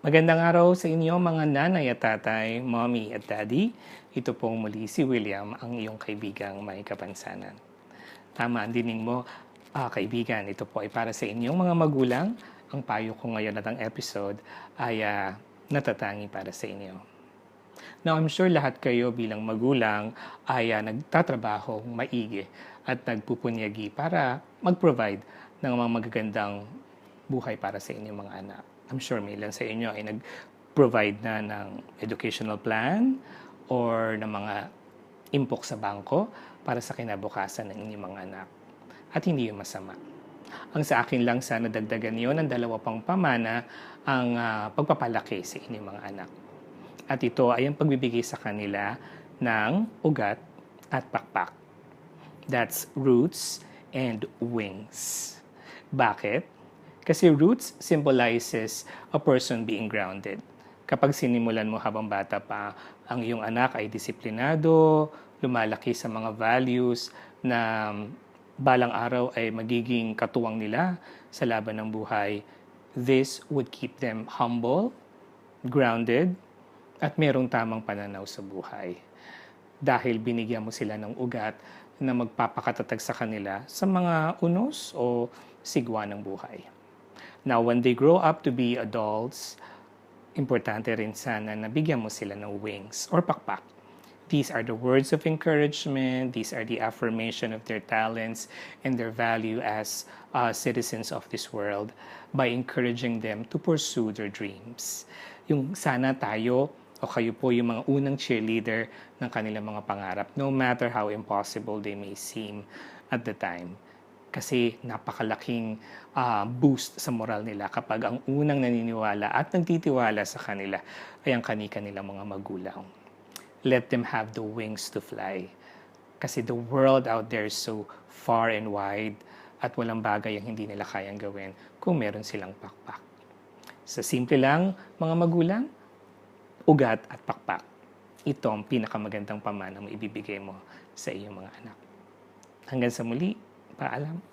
Magandang araw sa inyo mga nanay at tatay, mommy at daddy. Ito pong muli si William, ang iyong kaibigang may kapansanan. Tama ang dining mo, ah, kaibigan. Ito po ay para sa inyong mga magulang. Ang payo ko ngayon at ang episode ay ah, natatangi para sa inyo. Now, I'm sure lahat kayo bilang magulang ay ah, nagtatrabaho maigi at nagpupunyagi para mag-provide ng mga magagandang buhay para sa inyong mga anak. I'm sure may ilan sa inyo ay nag-provide na ng educational plan or ng mga impok sa bangko para sa kinabukasan ng inyong mga anak. At hindi yun masama. Ang sa akin lang sana dagdagan yun ng dalawa pang pamana ang ah, pagpapalaki sa inyong mga anak. At ito ay ang pagbibigay sa kanila ng ugat at pakpak. That's roots and wings. Bakit? Kasi roots symbolizes a person being grounded. Kapag sinimulan mo habang bata pa, ang iyong anak ay disiplinado, lumalaki sa mga values na balang araw ay magiging katuwang nila sa laban ng buhay, this would keep them humble, grounded, at merong tamang pananaw sa buhay. Dahil binigyan mo sila ng ugat na magpapakatatag sa kanila sa mga unos o sigwa ng buhay. Now, when they grow up to be adults, importante rin sana na bigyan mo sila ng wings or pakpak. These are the words of encouragement, these are the affirmation of their talents and their value as uh, citizens of this world by encouraging them to pursue their dreams. Yung sana tayo o kayo po yung mga unang cheerleader ng kanilang mga pangarap, no matter how impossible they may seem at the time kasi napakalaking ah, boost sa moral nila kapag ang unang naniniwala at nagtitiwala sa kanila ay ang kani-kanilang mga magulang. Let them have the wings to fly. Kasi the world out there is so far and wide at walang bagay ang hindi nila kayang gawin kung meron silang pakpak. Sa simple lang, mga magulang, ugat at pakpak. Ito ang pinakamagandang pamana mo ibibigay mo sa iyong mga anak. Hanggang sa muli, paalam.